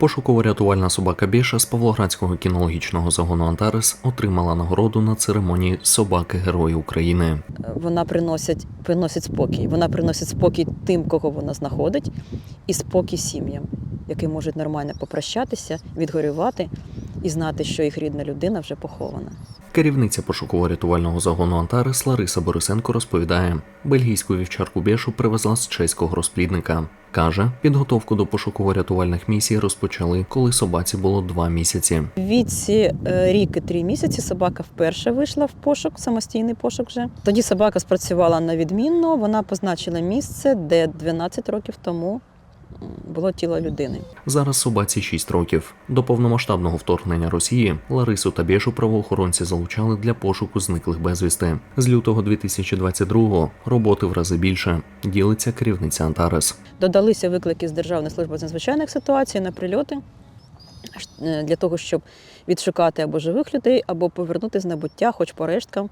Пошуково-рятувальна собака Біша з Павлоградського кінологічного загону Антарес отримала нагороду на церемонії Собаки Герої України. Вона приносить, приносить спокій. Вона приносить спокій тим, кого вона знаходить, і спокій сім'ям, які можуть нормально попрощатися, відгорювати і знати, що їх рідна людина вже похована. Керівниця пошуково-рятувального загону Антарес Лариса Борисенко розповідає, бельгійську вівчарку Бішу привезла з чеського розплідника. Каже, підготовку до пошуково-рятувальних місій розпочали, коли собаці було два місяці. В віці е, рік і три місяці собака вперше вийшла в пошук, самостійний пошук вже. Тоді собака спрацювала на відмінно. Вона позначила місце, де 12 років тому було тіло людини. Зараз собаці 6 років. До повномасштабного вторгнення Росії Ларису та Бішу правоохоронці залучали для пошуку зниклих безвісти. З лютого 2022-го роботи в рази більше. Ділиться керівниця Антарес. Додалися виклики з Державної служби з надзвичайних ситуацій на прильоти е, для того, щоб відшукати або живих людей, або повернути з небуття, хоч по решткам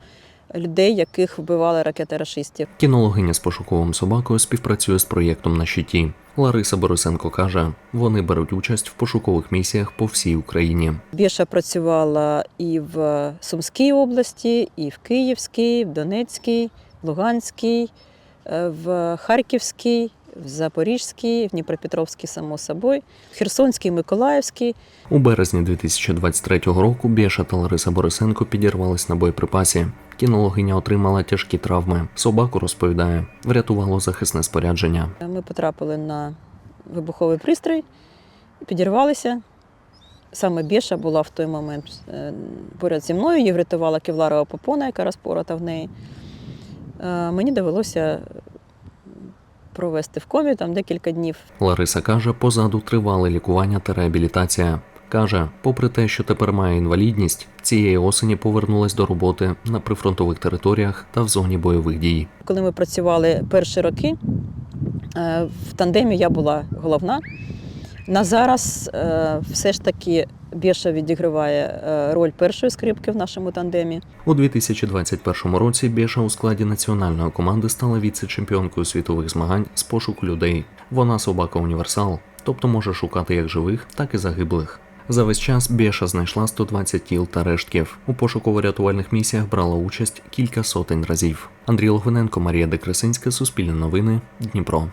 людей, яких вбивали ракети рашистів. Кінологиня з пошуковим собакою співпрацює з проєктом на щиті. Лариса Борисенко каже, вони беруть участь в пошукових місіях по всій Україні. Біша працювала і в Сумській області, і в Київській, в Донецькій, в Луганській, е, в Харківській, в Запорізькій, в Дніпропетровській, само собою, в Херсонській, Миколаївській. У березні 2023 року Біша та Лариса Борисенко підірвались на боєприпасі. Кінологиня отримала тяжкі травми. Собаку розповідає, врятувало захисне спорядження. Ми потрапили на вибуховий пристрій, підірвалися. Саме Біша була в той момент е, поряд зі мною, її врятувала кевларова попона, яка розпорота в неї. Е, Мені довелося провести в комі там декілька днів. Лариса каже, позаду тривале лікування та реабілітація. Каже, попри те, що тепер має інвалідність, цієї осені повернулась до роботи на прифронтових територіях та в зоні бойових дій. Коли ми працювали перші роки, е, в тандемі я була головна. На зараз е, все ж таки Біша відіграває е, роль першої скрипки в нашому тандемі. У 2021 році Біша у складі національної команди стала віце-чемпіонкою світових змагань з пошуку людей. Вона собака універсал, тобто може шукати як живих, так і загиблих. За весь час Беша знайшла 120 тіл та рештків. У пошуково-рятувальних місіях брала участь кілька сотень разів. Андрій Логвиненко, Марія Декресинська, Суспільне новини, Дніпро.